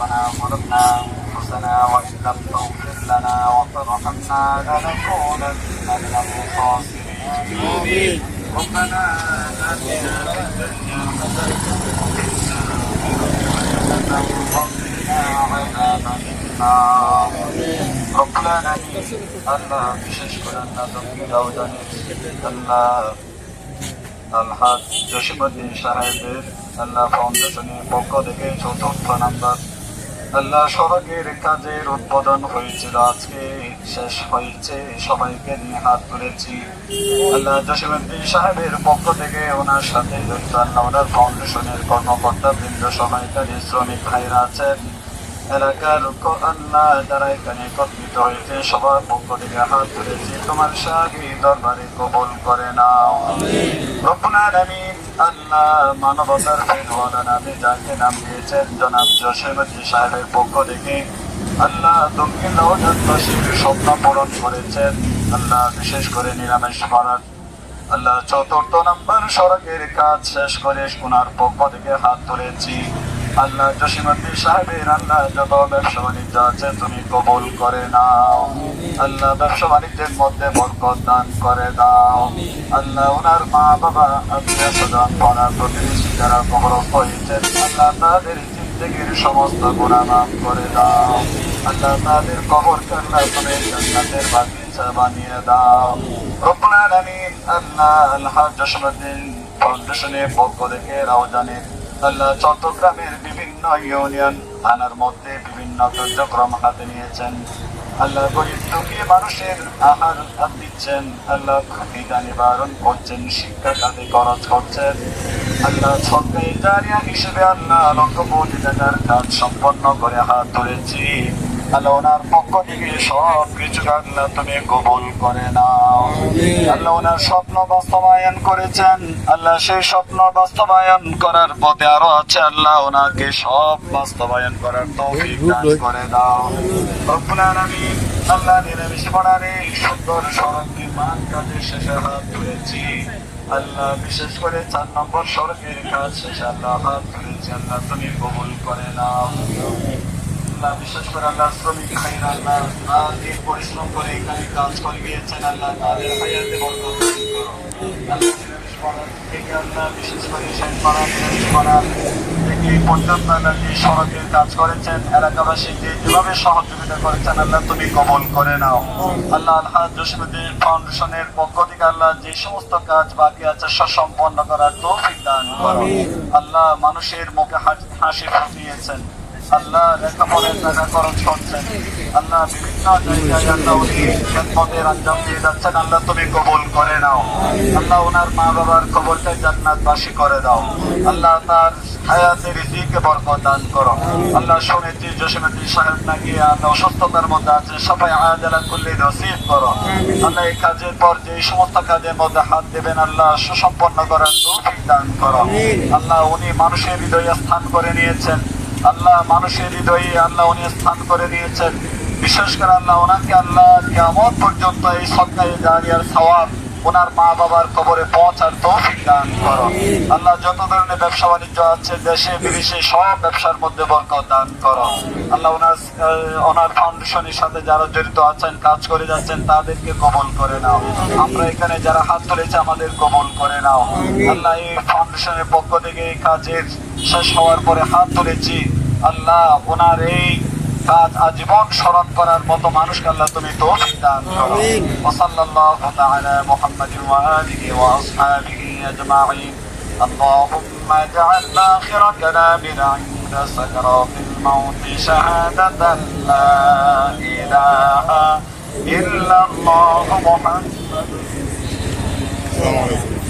ربنا ظلمنا أنفسنا وإن لم تغفر لنا وترحمنا لنكونن من الخاسرين ربنا آتنا في الدنيا حسنة وقنا عذاب النار رب العالمين আল্লাহ বিশেষ করে আল্লাহ তুমি দাও জানিস আল্লাহ আলহাদ জসিমুদ্দিন সাহেবের আল্লাহ ফাউন্ডেশনের পক্ষ থেকে চতুর্থ নাম্বার আল্লাহ সড়কের কাজের উদ্বোধন হয়েছিল। আজকে শেষ হয়েছে। সবাইকে নিয়ে হাত তুলেছি আল্লাহ জসিমুদ্দিন সাহেবের পক্ষ থেকে ওনার সাথে ওনার ফাউন্ডেশনের কর্মকর্তা বৃন্দ সহায়কারী শ্রমিক ভাইরা আছেন। এলাকার আল্লাহ যারা এখানে একত্রিত হয়েছে, সবার পক্ষ থেকে হাত তুলেছি তোমার শাহী দরবারে কবল করে নাও। রব্বুল আলামিন আল্লাহ মানবতার ফেরওয়ালা নামে যাকে নাম দিয়েছেন জনাব জসিমুদ্দিন সাহেবের পক্ষ থেকে। আল্লাহ দক্ষিণ নবজাতবাসীর স্বপ্ন পূরণ করেছেন। আল্লাহ বিশেষ করে নিরামিষ ভারত। আল্লাহ চতুর্থ নম্বর সড়কের কাজ শেষ করে ওনার পক্ষ থেকে হাত তুলেছি। আল্লাহ জসিমুদ্দিন সাহেবের আল্লাহ যত ব্যবসা বাণিজ্য আছে তুমি কবুল করে নাও। আল্লাহ ব্যবসা বাণিজ্যের মধ্যে বরকত দান করে দাও। আল্লাহ ওনার মা বাবা আত্মীয় স্বজন পড়ার প্রতিবেশী যারা কবরস্থ হয়েছেন আল্লাহ তাদের জিন্দগির সমস্ত গুণা নাম করে দাও। আল্লাহ তাদের কবর কান্না করে জান্নাতের বাগিচা বানিয়ে দাও। রব্বুল আলামিন আল্লাহ আল্লাহ জসীমউদ্দিন ফাউন্ডেশনের পক্ষ থেকে আল্লাহ চট্টগ্রামের বিভিন্ন ইউনিয়ন, থানার মধ্যে বিভিন্ন কার্যক্রম হাতে নিয়েছেন। আল্লাহ গরিব দুঃখী মানুষের আহার দিচ্ছেন। আল্লাহ ক্ষতিটা নিবারণ করছেন, শিক্ষা কাজে খরচ করছেন। আল্লাহ সরকারি জারিয়া হিসেবে আল্লাহ লক্ষ কোটি কাজ সম্পন্ন করে হাত ধরেছি। আল্লাহ ওনার পক্ষ থেকে সব কিছু আল্লাহ তুমি কবুল করে নাও। আল্লাহ ওনার স্বপ্ন বাস্তবায়ন করেছেন। আল্লাহ সেই স্বপ্ন বাস্তবায়ন করার পথে আরও আছে। আল্লাহ ওনাকে সব বাস্তবায়ন করার তৌফিক দান করে দাও। রব্বুল আলামিন আল্লাহ নিরামিষ পড়ার এই সুন্দর সড়ক নির্মাণ কাজে শেষে হাত ধরেছি আল্লাহ বিশেষ করে চার নম্বর সড়কের কাজ শেষে আল্লাহ হাত ধরেছি আল্লাহ তুমি কবুল করে নাও। আল্লাহ বিশেষ করে আল্লাহ শ্রমিক ভাইরা আল্লাহ দিন পরিশ্রম করে এখানে কাজ করে গিয়েছেন আল্লাহ তাদের হায়াতে বরকত করো। আল্লাহ থেকে আল্লাহ বিশেষ করে শেষ পাড়া পাড়া থেকে পর্যন্ত আল্লাহ যে সড়কের কাজ করেছেন এলাকাবাসীকে যেভাবে সহযোগিতা করেছেন আল্লাহ তুমি কবল করে নাও। আল্লাহ আল্লাহ জসীমুদ্দিন ফাউন্ডেশনের পক্ষ থেকে আল্লাহ যে সমস্ত কাজ বাকি আছে সুসম্পন্ন করার তৌফিক দান করো। আল্লাহ মানুষের মুখে হাসি ফুটিয়েছেন। আল্লাহ লেখাপড়ের খরচ করছেন। আল্লাহ বিভিন্ন জায়গায় আল্লাহ উনি খেদমতের আঞ্জাম দিয়ে যাচ্ছেন। আল্লাহ তুমি কবুল করে নাও। আল্লাহ ওনার মা বাবার কবরকে জান্নাতবাসী করে দাও। আল্লাহ তার হায়াতের রিজিকে বরকত দান করো। আল্লাহ শুনেছি জসীমুদ্দিন সাহেব নাকি আল্লাহ অসুস্থতার মধ্যে আছে সবাই আয়াদালা করলে নসিব করো। আল্লাহ এই কাজের পর যে সমস্ত কাজের মধ্যে হাত দেবেন আল্লাহ সুসম্পন্ন করার তৌফিক দান করো। আল্লাহ উনি মানুষের হৃদয়ে স্থান করে নিয়েছেন। আল্লাহ মানুষের হৃদয়ে আল্লাহ উনি স্থান করে দিয়েছেন। বিশেষ করে আল্লাহ ওনাকে আল্লাহ কেমন পর্যন্ত এই সরকারি দাঁড়িয়ে সওয়াব ওনার মা বাবার কবরে পৌঁছার তৌফিক দান করো। আল্লাহ যত ধরনের ব্যবসা বাণিজ্য আছে, দেশে, বিদেশে সব ব্যবসার মধ্যে বরকত দান করো। আল্লাহ ওনার ওনার ফাউন্ডেশনের সাথে যারা জড়িত আছেন, কাজ করে যাচ্ছেন, তাদেরকে কবল করে নাও। আমরা এখানে যারা হাত তুলেছে, আমাদের কবল করে নাও। আল্লাহ এই ফাউন্ডেশনের পক্ষ থেকে এই কাজের শেষ হওয়ার পরে হাত তুলেছি। আল্লাহ ওনার এই তাজ আজীবন স্মরণ করার মতো মানুষকে আল্লাহ তুমি তৌফিক দান করো। ওসাল্লাল্লাহু তাআলা মুহাম্মাদিন ওয়া আলিহি ওয়া আসহাবিহি আজমাইন। اللهم اجعل آخر كلامنا عند سكرات الموت شهادة لا إله إلا الله محمد السلام عليكم